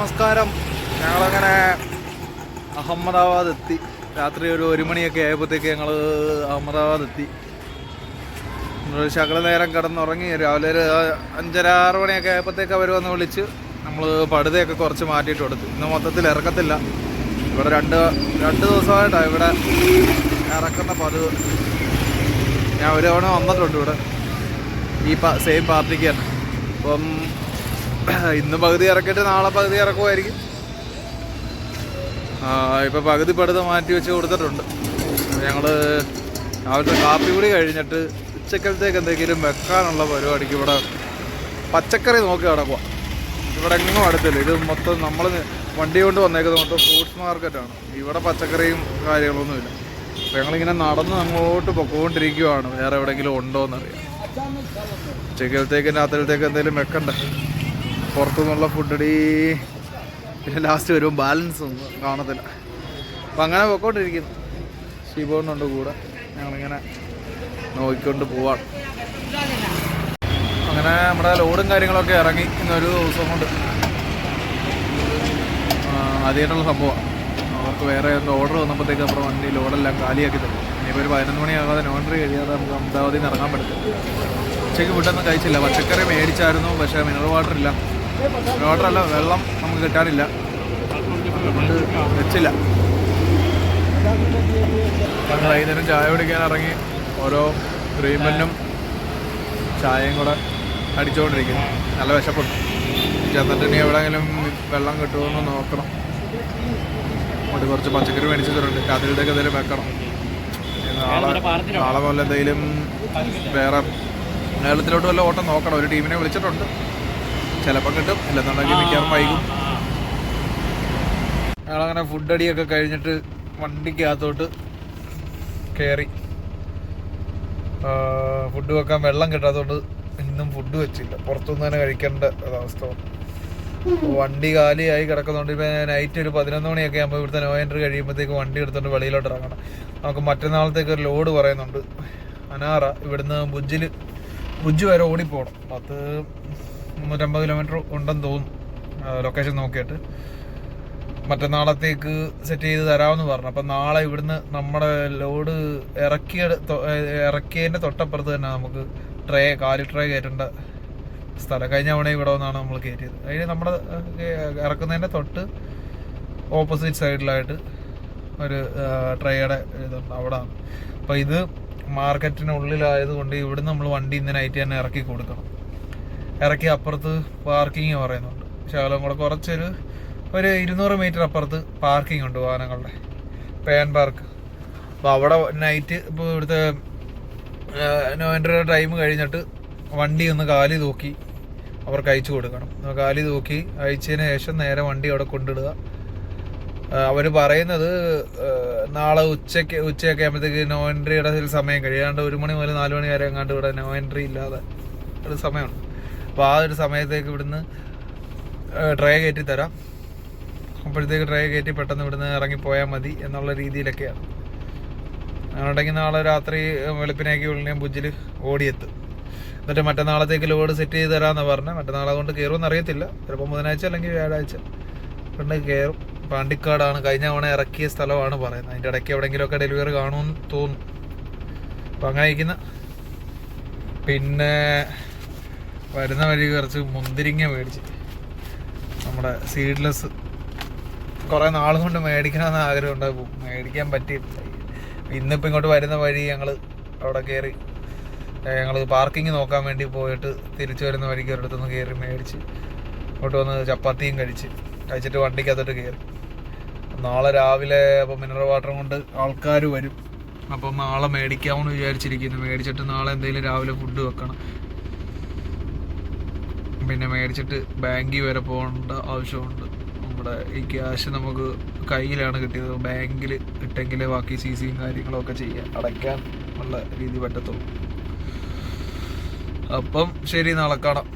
നമസ്കാരം. ഞങ്ങളങ്ങനെ അഹമ്മദാബാദ് എത്തി രാത്രി ഒരു ഒരു മണിയൊക്കെ ആയപ്പോഴത്തേക്ക് ഞങ്ങൾ അഹമ്മദാബാദ് എത്തി ശകല നേരം കിടന്നുറങ്ങി. രാവിലെ ഒരു അഞ്ചര ആറ് മണിയൊക്കെ ആയപ്പോഴത്തേക്ക് അവർ വന്ന് വിളിച്ച് നമ്മൾ പടുതയൊക്കെ കുറച്ച് മാറ്റിയിട്ട് കൊടുത്തു. ഇന്ന് മൊത്തത്തിൽ ഇറക്കത്തില്ല. ഇവിടെ രണ്ട് രണ്ട് ദിവസമായിട്ടാണ് ഇവിടെ ഇറക്കുന്ന പതിവ്. ഞാൻ ഒരു തവണ വന്നിട്ടുണ്ട് ഇവിടെ. ഈ സെയിം പാർട്ടിക്ക് തന്നെ. അപ്പം ഇന്ന് പകുതി ഇറക്കിയിട്ട് നാളെ പകുതി ഇറക്കുമായിരിക്കും. ഇപ്പൊ പകുതി പടുത്ത് മാറ്റി വെച്ച് കൊടുത്തിട്ടുണ്ട്. ഞങ്ങൾ രാവിലത്തെ കാപ്പി കൂടി കഴിഞ്ഞിട്ട് ഉച്ചക്കലത്തേക്ക് എന്തെങ്കിലും വെക്കാനുള്ള പരിപാടിക്ക് ഇവിടെ പച്ചക്കറി നോക്കി കിടക്കുക ഇവിടെ എങ്ങും അടുത്തില്ല. ഇത് മൊത്തം നമ്മൾ വണ്ടി കൊണ്ട് വന്നേക്കുന്നത് മൊത്തം ഫ്രൂട്ട്സ് മാർക്കറ്റാണ്. ഇവിടെ പച്ചക്കറിയും കാര്യങ്ങളൊന്നുമില്ല അപ്പോൾ ഞങ്ങളിങ്ങനെ നടന്ന് അങ്ങോട്ട് പൊക്കോണ്ടിരിക്കുവാണ്. വേറെ എവിടെയെങ്കിലും ഉണ്ടോ എന്നറിയാം ഉച്ചക്കലത്തേക്കും രാത്രിയിലത്തേക്കും എന്തെങ്കിലും വെക്കണ്ടേ? പുറത്തുനിന്നുള്ള ഫുഡടി പിന്നെ ലാസ്റ്റ് വരുമ്പോൾ ബാലൻസ് ഒന്നും കാണത്തില്ല. അപ്പം അങ്ങനെ പൊക്കോണ്ടിരിക്കുന്നു. ഷീബോണുണ്ട് കൂടെ. ഞങ്ങളിങ്ങനെ നോക്കിക്കൊണ്ട് പോവാണ്. അങ്ങനെ നമ്മുടെ ലോഡും കാര്യങ്ങളൊക്കെ ഇറങ്ങി ഇന്നൊരു ദിവസം കൊണ്ട്. ആദ്യമായിട്ടുള്ള സംഭവമാണ് അവർക്ക് വേറെ എന്തോ ഓർഡർ വന്നപ്പോഴത്തേക്ക് നമ്മുടെ വണ്ടി ലോഡെല്ലാം കാലിയാക്കി തന്നു ഇനിയിപ്പോൾ ഒരു പതിനൊന്ന് മണിയാകാതെ നോണ്ടറി കഴിയാതെ നമുക്ക് അമദാബാദിൽ നിന്ന് ഇറങ്ങാൻ പറ്റും ഉച്ചയ്ക്ക് ഫുഡൊന്നും കഴിച്ചില്ല. പച്ചക്കറി മേടിച്ചായിരുന്നു. പക്ഷേ മിനറൽ വാട്ടർ ഇല്ല. അല്ല വെള്ളം നമുക്ക് കിട്ടാനില്ല. അതുകൊണ്ട് വെച്ചില്ല. ഞങ്ങൾ വൈകുന്നേരം ചായ കുടിക്കാൻ ഇറങ്ങി ഓരോ ക്രീമനും ചായയും കൂടെ അടിച്ചുകൊണ്ടിരിക്കുന്നു നല്ല വിശപ്പുണ്ട്. ചെന്നിട്ട് ഇനി എവിടെയെങ്കിലും വെള്ളം കിട്ടുമെന്ന് നോക്കണം. അങ്ങോട്ട് കുറച്ച് പച്ചക്കറി മേടിച്ചിട്ടുണ്ട്. രാത്രിയിലേക്ക് എന്തെങ്കിലും വെക്കണം. ആളെ നാളെ നാളെ പോലെ എന്തെങ്കിലും വേറെ കേരളത്തിലോട്ട് വല്ല ഓട്ടം നോക്കണം. ഒരു ടീമിനെ വിളിച്ചിട്ടുണ്ട്. ചിലപ്പോൾ കിട്ടും. ഇല്ലെന്നുണ്ടെങ്കിൽ മിക്കവാറും വൈകും. ഞങ്ങളങ്ങനെ ഫുഡ് അടിയൊക്കെ കഴിഞ്ഞിട്ട് വണ്ടിക്കകത്തോട്ട് കയറി ഫുഡ് വെക്കാൻ വെള്ളം കിട്ടാത്തതുകൊണ്ട് ഇന്നും ഫുഡ് വെച്ചില്ല. പുറത്തുനിന്ന് തന്നെ കഴിക്കേണ്ട അപ്പൊ വണ്ടി കാലിയായി കിടക്കുന്നതുകൊണ്ട് ഇപ്പം നൈറ്റ് ഒരു പതിനൊന്ന് മണിയൊക്കെ ആകുമ്പോൾ ഇവിടുത്തെ നോ എൻട്രി കഴിയുമ്പോഴത്തേക്ക് വണ്ടി എടുത്തുകൊണ്ട് വെളിയിലോട്ട് ഇറങ്ങണം. നമുക്ക് മറ്റന്നാളത്തേക്ക് ഒരു ലോഡ് പറയുന്നുണ്ട്. അനാറ ഇവിടുന്ന് ബുജ്ജിൽ ബുജ്ജ് വരെ ഓടിപ്പോകണം പത്ത് മുന്നൂറ്റമ്പത് കിലോമീറ്റർ ഉണ്ടെന്ന് തോന്നുന്നു. ലൊക്കേഷൻ നോക്കിയിട്ട്. മറ്റന്നാളത്തേക്ക് സെറ്റ് ചെയ്ത് തരാമെന്ന് പറഞ്ഞു. അപ്പം നാളെ ഇവിടുന്ന് നമ്മുടെ ലോഡ് ഇറക്കിയ ഇറക്കിയതിന്റെ തൊട്ടപ്പുറത്ത് തന്നെ നമുക്ക് ട്രേ കാലി ട്രേ കയറ്റേണ്ട സ്ഥലം. കഴിഞ്ഞ തവണ ഇവിടെ വന്നാണ് നമ്മൾ കയറ്റിയത്. അതിന് നമ്മുടെ ഇറക്കുന്നതിന്റെ തൊട്ട് ഓപ്പോസിറ്റ് സൈഡിലായിട്ട് ഒരു ട്രേയുടെ ഇതുണ്ട്. അവിടെ അപ്പോൾ ഇത് മാർക്കറ്റിനുള്ളിലായതുകൊണ്ട് ഇവിടുന്ന് നമ്മൾ വണ്ടി ഇന്ന് നൈറ്റ് തന്നെ ഇറക്കി കൊടുക്കണം. ഇറക്കി അപ്പുറത്ത് പാർക്കിങ് പറയുന്നുണ്ട്. ശകലം കൂടെ കുറച്ചൊരു ഒരു ഇരുന്നൂറ് മീറ്റർ അപ്പുറത്ത് പാർക്കിംഗ് ഉണ്ട് വാഹനങ്ങളുടെ. പേൻ പാർക്ക് അപ്പോൾ അവിടെ നൈറ്റ് ഇപ്പോൾ ഇവിടുത്തെ നോവൻഡറുടെ ടൈം കഴിഞ്ഞിട്ട് വണ്ടി ഒന്ന് കാലി തൂക്കി അവർക്ക് അയച്ചു കൊടുക്കണം. കാലി തൂക്കി അയച്ചതിന് ശേഷം നേരെ വണ്ടി അവിടെ കൊണ്ടിടുക. അവർ പറയുന്നത് നാളെ ഉച്ചയ്ക്ക് ഉച്ചയൊക്കെ ആകുമ്പോഴത്തേക്ക് നോ എൻട്രിയുടെ സമയം കഴിയാണ്ട് ഒരു മണി മുതൽ നാല് മണി വരെ എങ്ങാണ്ട് ഇവിടെ നോ എൻട്രി ഇല്ലാതെ ഒരു സമയമുണ്ട്. അപ്പോൾ ആ ഒരു സമയത്തേക്ക് ഇവിടുന്ന് ട്രേ കയറ്റി തരാം. അപ്പോഴത്തേക്ക് ട്രേ കയറ്റി പെട്ടെന്ന് ഇവിടുന്ന് ഇറങ്ങിപ്പോയാൽ മതി എന്നുള്ള രീതിയിലൊക്കെയാണ്. അങ്ങനെയുണ്ടെങ്കിൽ നാളെ രാത്രി വെളുപ്പിനേക്ക് ഉള്ളിനെ ബുജ്ജിൽ ഓടിയെത്തും. എന്നിട്ട് മറ്റന്നാളത്തേക്ക് ലോഡ് സെറ്റ് ചെയ്ത് തരാമെന്ന് പറഞ്ഞു. മറ്റന്നാളെ കൊണ്ട് കയറുമെന്ന് അറിയത്തില്ല. ചിലപ്പോൾ ബുധനാഴ്ച അല്ലെങ്കിൽ വ്യാഴാഴ്ച. കൊണ്ട് കയറും പാണ്ടിക്കാടാണ്. കഴിഞ്ഞ തവണ ഇറക്കിയ സ്ഥലമാണ് പറയുന്നത്. അതിന്റെ ഇടയ്ക്ക് എവിടെയെങ്കിലുമൊക്കെ ഡെലിവറി കാണുമെന്ന് തോന്നുന്നു. അപ്പം അങ്ങനെ ഇരിക്കുന്ന. പിന്നെ വരുന്ന വഴി കുറച്ച് മുന്തിരിങ്ങ മേടിച്ച്. നമ്മുടെ സീഡ്ലെസ് കുറേ നാൾ കൊണ്ട് മേടിക്കണമെന്ന് ആഗ്രഹം ഉണ്ടാകും മേടിക്കാൻ പറ്റിയിട്ടില്ല ഇന്നിപ്പോൾ ഇങ്ങോട്ട് വരുന്ന വഴി ഞങ്ങൾ അവിടെ കയറി ഞങ്ങൾ പാർക്കിംഗ് നോക്കാൻ വേണ്ടി പോയിട്ട് തിരിച്ചു വരുന്ന വഴിക്ക് ഒരിടത്തുനിന്ന് കയറി മേടിച്ച് ഇങ്ങോട്ട് വന്ന് ചപ്പാത്തിയും കഴിച്ച് കഴിച്ചിട്ട് വണ്ടിക്കകത്തോട്ട് കയറി നാളെ രാവിലെ അപ്പോൾ മിനറൽ വാട്ടറും കൊണ്ട് ആൾക്കാർ വരും. അപ്പം നാളെ മേടിക്കാമെന്ന് വിചാരിച്ചിരിക്കുന്നു. മേടിച്ചിട്ട് നാളെ എന്തെങ്കിലും രാവിലെ ഫുഡ് വെക്കണം. പിന്നെ മേടിച്ചിട്ട് ബാങ്കിൽ വരെ പോകേണ്ട ആവശ്യമുണ്ട്. നമ്മുടെ ഈ ക്യാഷ് നമുക്ക് കയ്യിലാണ് കിട്ടിയത്. ബാങ്കിൽ ഇട്ടെങ്കിലേ ബാക്കി സി സിയും കാര്യങ്ങളൊക്കെ ചെയ്യാൻ അടയ്ക്കാൻ ഉള്ള രീതി പറ്റത്തുള്ളൂ. അപ്പം ശരി നാളെ കാണാം.